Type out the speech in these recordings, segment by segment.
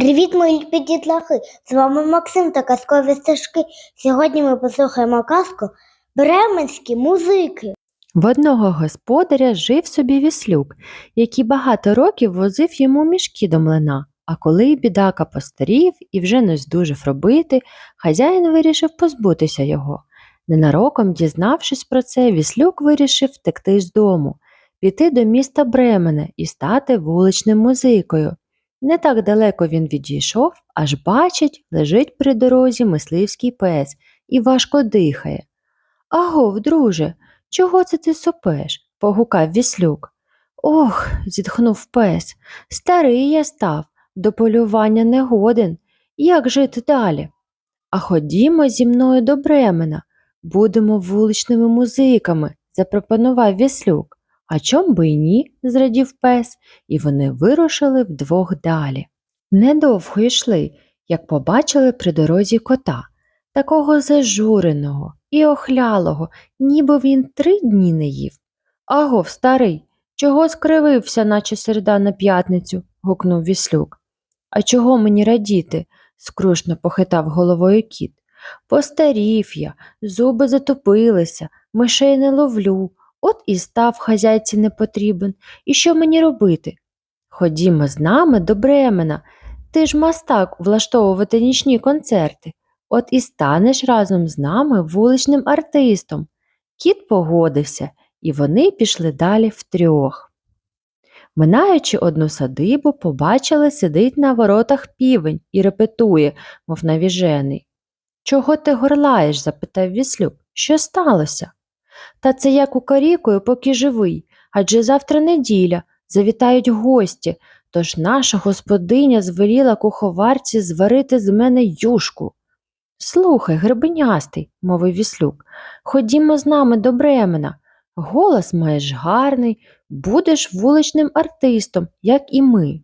Привіт, мої підітлахи! З вами Максим та казкові стежки. Сьогодні ми послухаємо казку Бременські музики. В одного господаря жив собі віслюк, який багато років возив йому мішки до млина. А коли бідака постарів і вже не здужав робити, хазяїн вирішив позбутися його. Ненароком дізнавшись про це, віслюк вирішив втекти з дому, піти до міста Бремене і стати вуличним музикою. Не так далеко він відійшов, аж бачить, лежить при дорозі мисливський пес і важко дихає. Агов, друже, чого це ти сопеш? погукав віслюк. Ох, зітхнув пес. Старий я став, до полювання не годен. Як жити далі? А ходімо зі мною до Бремена, будемо вуличними музиками, запропонував віслюк. А чом би й ні? зрадів пес, і вони вирушили вдвох далі. Недовго йшли, як побачили при дорозі кота, такого зажуреного і охлялого, ніби він три дні не їв. Агов, старий, чого скривився, наче середа на п'ятницю? гукнув віслюк. А чого мені радіти? скрушно похитав головою кіт. Постарів я, зуби затопилися, мишей не ловлю, от і став хазяйці не потрібен. І що мені робити? Ходімо з нами до Бремена. Ти ж мастак влаштовувати нічні концерти. От і станеш разом з нами вуличним артистом. Кіт погодився, і вони пішли далі втрьох. Минаючи одну садибу, побачили, сидить на воротах півень і репетує, мов навіжений. Чого ти горлаєш? запитав віслюк. Що сталося? Та це я кукарікую, поки живий, адже завтра неділя, завітають гості, тож наша господиня звеліла куховарці зварити з мене юшку. Слухай, гребенястий, мовив віслюк, ходімо з нами до Бремена. Голос маєш гарний, будеш вуличним артистом, як і ми.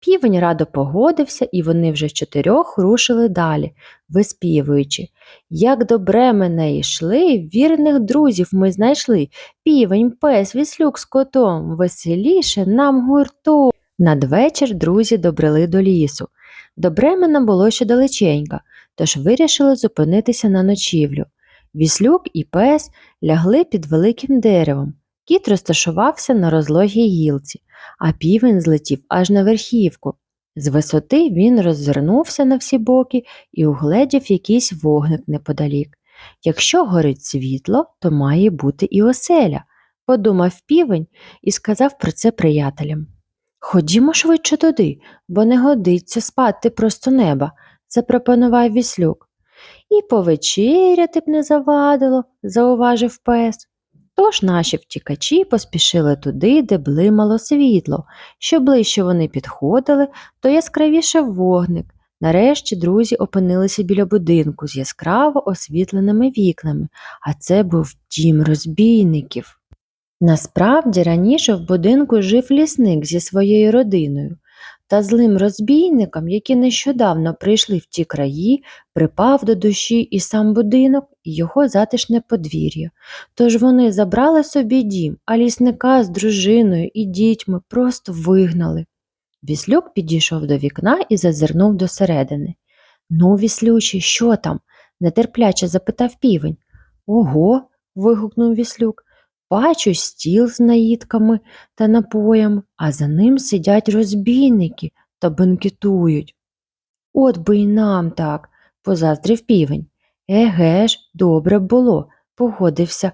Півень радо погодився, і вони вже чотирьох рушили далі, виспівуючи. Як до Бремена йшли, вірних друзів ми знайшли. Півень, пес, віслюк з котом, веселіше нам гурту. Надвечір друзі добрели до лісу. До Бремена було ще далеченько, тож вирішили зупинитися на ночівлю. Віслюк і пес лягли під великим деревом. Кіт розташувався на розлогій гілці, а півень злетів аж на верхівку. З висоти він роззирнувся на всі боки і угледів якийсь вогник неподалік. Якщо горить світло, то має бути і оселя, подумав півень і сказав про це приятелям. Ходімо швидше туди, бо не годиться спати просто неба, запропонував віслюк. І повечеряти б не завадило, зауважив пес. Тож наші втікачі поспішили туди, де блимало світло. Що ближче вони підходили, то яскравіше вогник. Нарешті друзі опинилися біля будинку з яскраво освітленими вікнами, а це був дім розбійників. Насправді раніше в будинку жив лісник зі своєю родиною, та злим розбійникам, які нещодавно прийшли в ті краї, припав до душі і сам будинок, і його затишне подвір'я. Тож вони забрали собі дім, а лісника з дружиною і дітьми просто вигнали. Віслюк підійшов до вікна і зазирнув досередини. Ну, віслюче, що там? нетерпляче запитав півень. Ого. вигукнув віслюк. Бачу стіл з наїдками та напоями, а за ним сидять розбійники та бенкетують. От би й нам так, позаздрив півень. Еге ж, добре було, погодився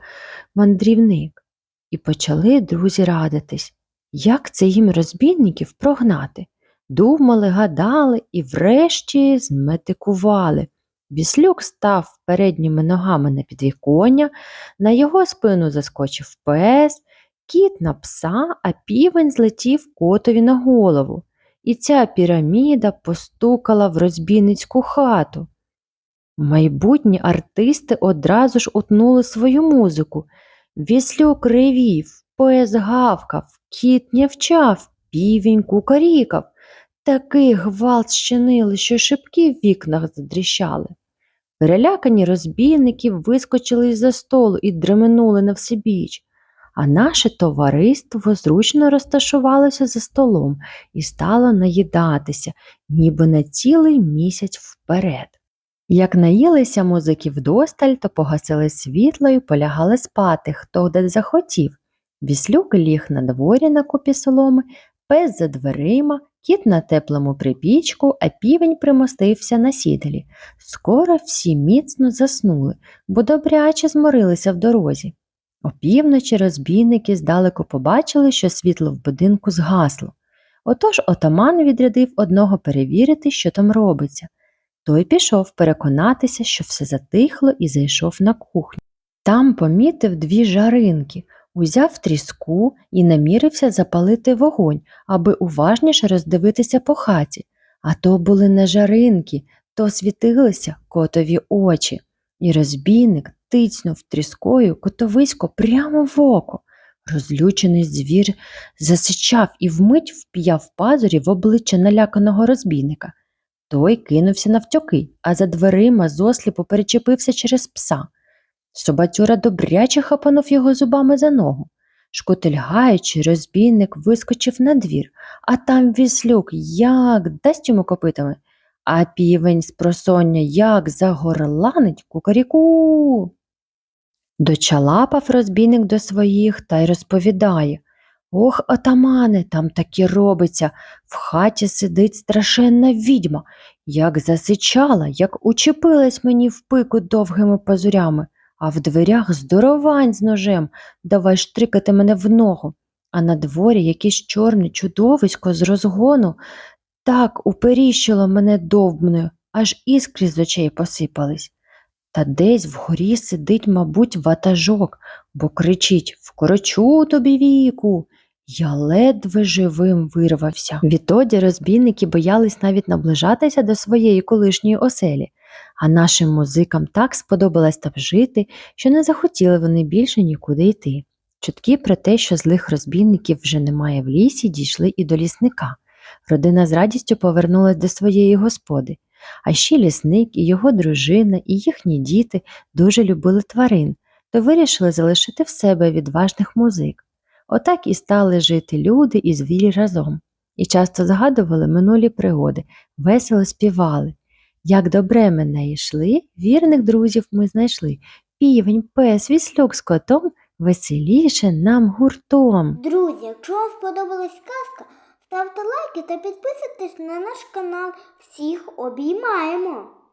мандрівник. І почали друзі радитись, як це їм розбійників прогнати. Думали, гадали і врешті зметикували. Віслюк став передніми ногами на підвіконня, на його спину заскочив пес, кіт на пса, а півень злетів котові на голову. І ця піраміда постукала в розбійницьку хату. Майбутні артисти одразу ж утнули свою музику. Віслюк ревів, пес гавкав, кіт нявчав, півень кукарікав. Такий гвалт щинили, що шибки в вікнах задріщали. Перелякані розбійники вискочили із-за столу і дременули на всебіч. а наше товариство зручно розташувалося за столом і стало наїдатися, ніби на цілий місяць вперед. Як наїлися музики вдосталь, то погасили світло і полягали спати, хто де захотів. Віслюк ліг на дворі на купі соломи, пес за дверима, кіт на теплому припічку, а півень примостився на сідлі. Скоро всі міцно заснули, бо добряче зморилися в дорозі. Опівночі розбійники здалеку побачили, що світло в будинку згасло. Отож отаман відрядив одного перевірити, що там робиться. Той пішов переконатися, що все затихло, і зайшов на кухню. Там помітив дві жаринки, узяв тріску і намірився запалити вогонь, аби уважніше роздивитися по хаті. А то були не жаринки, то світилися котові очі, і розбійник тицьнув тріскою котовисько прямо в око. Розлючений звір засичав і вмить вп'яв пазурі в обличчя наляканого розбійника. Той кинувся навтьоки, а за дверима зосліпо перечепився через пса. Собацюра добряче хапанув його зубами за ногу. Шкотильгаючи, розбійник вискочив на двір, а там віслюк як дасть йому копитами, а півень з просоння як загорланить кукаріку. Дочалапав розбійник до своїх та й розповідає Ох, отамане, там таки робиться. В хаті сидить страшенна відьма, як засичала, як учепилась мені в пику довгими пазурями, а в дверях здоровань з ножем, давай штрикати мене в ногу. А на дворі якесь чорне чудовисько з розгону так уперіщило мене довбною, аж іскри з очей посипались. Та десь вгорі сидить, мабуть, ватажок, бо кричить Вкорочу тобі віку. Я ледве живим вирвався. Відтоді розбійники боялись навіть наближатися до своєї колишньої оселі, а нашим музикам так сподобалось там жити, що не захотіли вони більше нікуди йти. Чутки про те, що злих розбійників вже немає в лісі, дійшли і до лісника. Родина з радістю повернулась до своєї господи. А ще лісник і його дружина, і їхні діти дуже любили тварин, то вирішили залишити в себе відважних музик. Отак і стали жити люди і звірі разом, і часто згадували минулі пригоди, весело співали. Як до Бремена йшли, вірних друзів ми знайшли. Півень, пес, віслюк з котом, веселіше нам гуртом. Друзі, якщо вам сподобалась казка, ставте лайки та підписуйтесь на наш канал. Всіх обіймаємо!